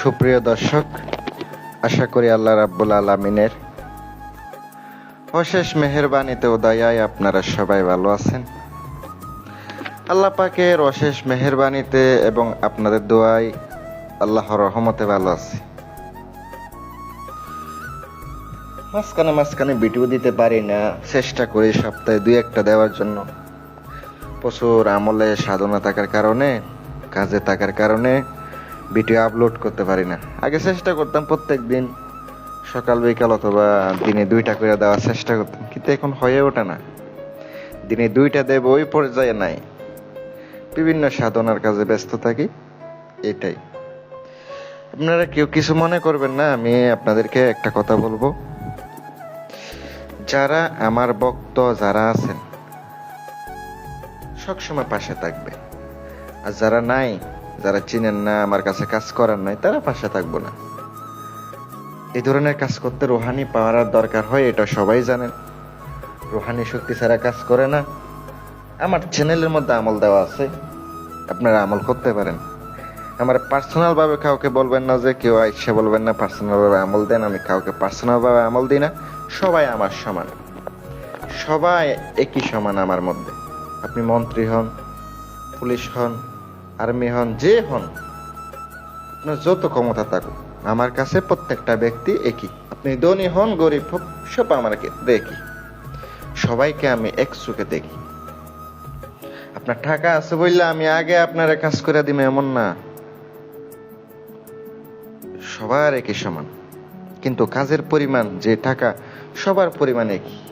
সুপ্রিয় দর্শক, আশা করি আল্লাহ রাব্বুল আলমিনের অশেষ মেহেরবানিতে ও দয়ায় আপনারা সবাই ভালো আছেন। আল্লাহ পাকের অশেষ মেহেরবানিতে এবং আপনাদের দোয়ায় আল্লাহর রহমতে ভালো আছি। মাঝখানে মাঝখানে ভিডিও দিতে পারি না, চেষ্টা করি সপ্তাহে দুই একটা দেওয়ার জন্য। প্রচুর আমলে সাধনা থাকার কারণে, কাজে থাকার কারণে ভিডিও আপলোড করতে পারি না। আগে চেষ্টা করতাম প্রত্যেক দিন, সকাল, বিকাল অথবা দিনে দুইটা করে দেওয়ার চেষ্টা করতাম, কিন্তু এখন হয়ে ওঠে না। দিনে দুইটা দেব, ওই পর্যায়ে নাই। বিভিন্ন সাধনার কাজে ব্যস্ত থাকি, এটাই। আপনারা কেউ কিছু মনে করবেন না, আমি আপনাদেরকে একটা কথা বলব। যারা আমার ভক্ত, যারা আছেন, সবসময় পাশে থাকবে আর যারা নাই যারা চিনেন না, আমার কাছে কাজ করার নাই, তারা পাশে থাকব না। এই ধরনের কাজ করতে রোহানি পাওয়ার দরকার হয়, এটা সবাই জানেন রোহানি শক্তি ছাড়া কাজ করে না। আমার চ্যানেলের মধ্যে আমল দেওয়া আছে, আপনারা আমল করতে পারেন। আমার পার্সোনালভাবে কাউকে বলবেন না যে কেউ আইসে বলবেন না, পার্সোনালভাবে আমল দেন, আমি কাউকে পার্সোনালভাবে আমল দিই না। সবাই আমার সমান। সবাই একই সমান আমার মধ্যে। আপনি মন্ত্রী হন, পুলিশ হন আর্মি হন, যে হন, আপনার যত ক্ষমতা থাকুক, আমার কাছে প্রত্যেকটা ব্যক্তি একই। আপনি ধনী হন, গরিব হোক সব আমার দেখি। সবাইকে আমি এক চোখে দেখি। আপনার টাকা আছে বললে আমি আগে আপনারা কাজ করে দিম, এমন না। সবার একই সমান। কিন্তু কাজের পরিমাণ, যে টাকা, সবার পরিমাণ একই।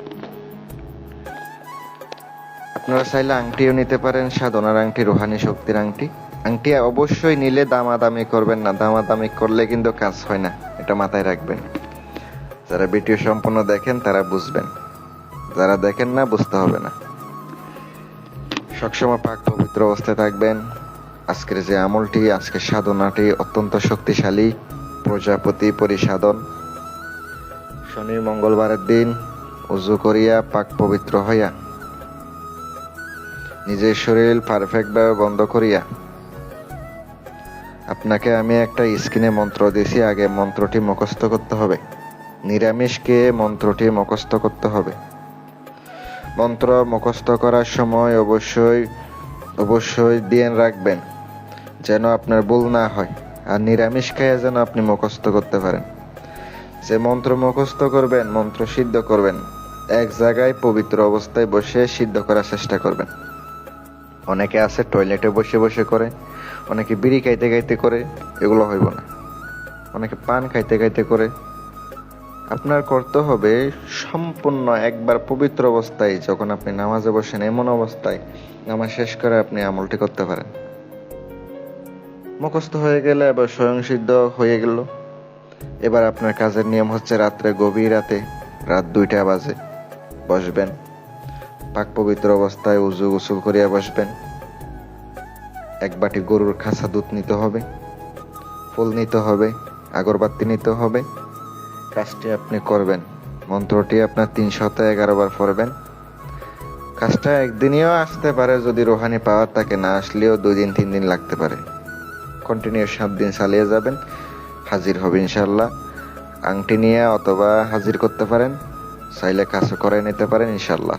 আপনারা চাইলে আংটিও নিতে পারেন, সাধনার আংটি, রোহানি শক্তির আংটি। আংটি অবশ্যই নিলে দামাদামি করবেন না। দামাদামি করলে কিন্তু কাজ হয় না। এটা মাথায় রাখবেন। যারা ভিডিও সম্পূর্ণ দেখেন, তারা বুঝবেন। যারা দেখেন না, বুঝতে হবে না। সবসময় পাক, পবিত্র অবস্থায় থাকবেন। আজকের যে আমলটি, আজকের সাধনাটি অত্যন্ত শক্তিশালী, প্রজাপতি পরিসাধন। শনি মঙ্গলবারের দিন উজু করিয়া পাক পবিত্র হইয়া নিজের শরীর পারফেক্টভাবে বন্ধ করিয়া, আপনাকে আমি একটা স্ক্রিনে মন্ত্র দিয়েছি আগে মন্ত্রটি মুখস্থ করতে হবে। নিরামিষকে মন্ত্রটি মুখস্থ করতে হবে। মন্ত্র মুখস্থ করার সময় অবশ্যই অবশ্যই দিয়ে রাখবেন, যেন আপনার ভুল না হয়, আর নিরামিষ খাইয়া যেন আপনি মুখস্থ করতে পারেন। যে মন্ত্র মুখস্থ করবেন, মন্ত্র সিদ্ধ করবেন, এক জায়গায় পবিত্র অবস্থায় বসে সিদ্ধ করার চেষ্টা করবেন। অনেকে আছে টয়লেটে বসে বসে করে, অনেকে বিড়ি খাইতে খাইতে করে, এগুলো হইব না। অনেকে পান খাইতে খাইতে করে। আপনার করতে হবে সম্পূর্ণ একবার পবিত্র অবস্থায় যখন আপনি নামাজে বসেন এমন অবস্থায় নামাজ শেষ করে আপনি আমলটি করতে পারেন। মুখস্থ হয়ে গেলে এবার স্বয়ং সিদ্ধ হয়ে গেল। এবার আপনার কাজের নিয়ম হচ্ছে রাত্রে গভীর রাতে রাত দুইটা বাজে, বসবেন। পাক পবিত্র অবস্থায় উজু গোসল করিয়া বসবেন। এক বাটি গরুর খাসা দুধ নিতে হবে, ফুল নিতে হবে, আগরবাতি নিতে হবে। কাজটি আপনি করবেন। মন্ত্রটি আপনার তিন তিনশত এগারো বার পড়বেন। কাজটা একদিনেও আসতে পারে, যদি রোহানি পাওয়ার তাকে না আসলেও দুই দিন, তিন দিন লাগতে পারে। কন্টিনিউ সাত দিন চালিয়ে যাবেন। হাজির হবে ইনশাল্লাহ আংটি নিয়ে অথবা হাজির করতে পারেন। চাইলে কাছে করে নিতে পারেন ইনশাল্লাহ